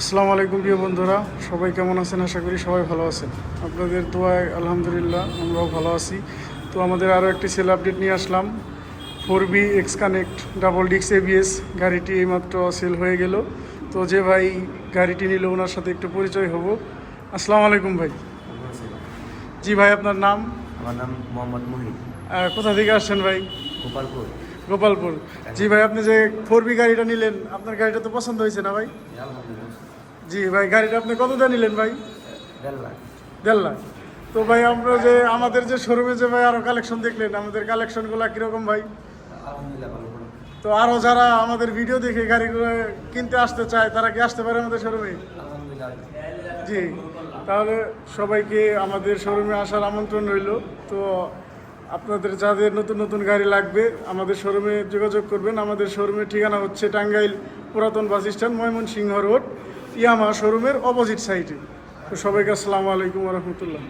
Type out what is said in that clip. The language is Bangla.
আসসালামু আলাইকুম প্রিয় বন্ধুরা সবাই কেমন আছেন? আশা করি সবাই ভালো আছেন। আপনাদের দোয়ায় আলহামদুলিল্লাহ আমরাও ভালো আছি। তো আমাদের আরও একটি সেল আপডেট নিয়ে আসলাম। Four B X connect double ডিক্স এবিএস গাড়িটি এইমাত্র সেল হয়ে গেল। তো যে ভাই গাড়িটি নিল ওনার সাথে একটু পরিচয় হব। আসসালামু আলাইকুম ভাই। জি ভাই আপনার নাম? আমার নাম মোহাম্মদ আহ, কোথা থেকে আসছেন ভাই? গোপালপুর। গোপালপুর। জি ভাই আপনি যে ফোর বি গাড়িটা নিলেন আপনার গাড়িটা তো পছন্দ হয়েছে না ভাই? আলহামদুলিল্লাহ। জি ভাই গাড়িটা আপনি কত নিলেন ভাই? দেড় লাখ। দেড় লাখ। তো ভাই আমরা যে আমাদের যে শোরুমে যে ভাই আরও কালেকশন দেখলেন আমাদের কালেকশনগুলো কীরকম ভাই? তো আরও যারা আমাদের ভিডিও দেখে গাড়িগুলো কিনতে আসতে চায় তারা কি আসতে পারে আমাদের শোরুমে জি তাহলে সবাইকে আমাদের শোরুমে আসার আমন্ত্রণ রইল। তো আপনাদের যাদের নতুন নতুন গাড়ি লাগবে, আমাদের শোরুমে যোগাযোগ করবেন। আমাদের শোরুমের ঠিকানা হচ্ছে টাঙ্গাইল পুরাতন bus stand, Mymensingh road, Yamaha শোরুমের অপোজিট সাইডে তো সবাইকে আসসালামু আলাইকুম রহমতুল্লাহ।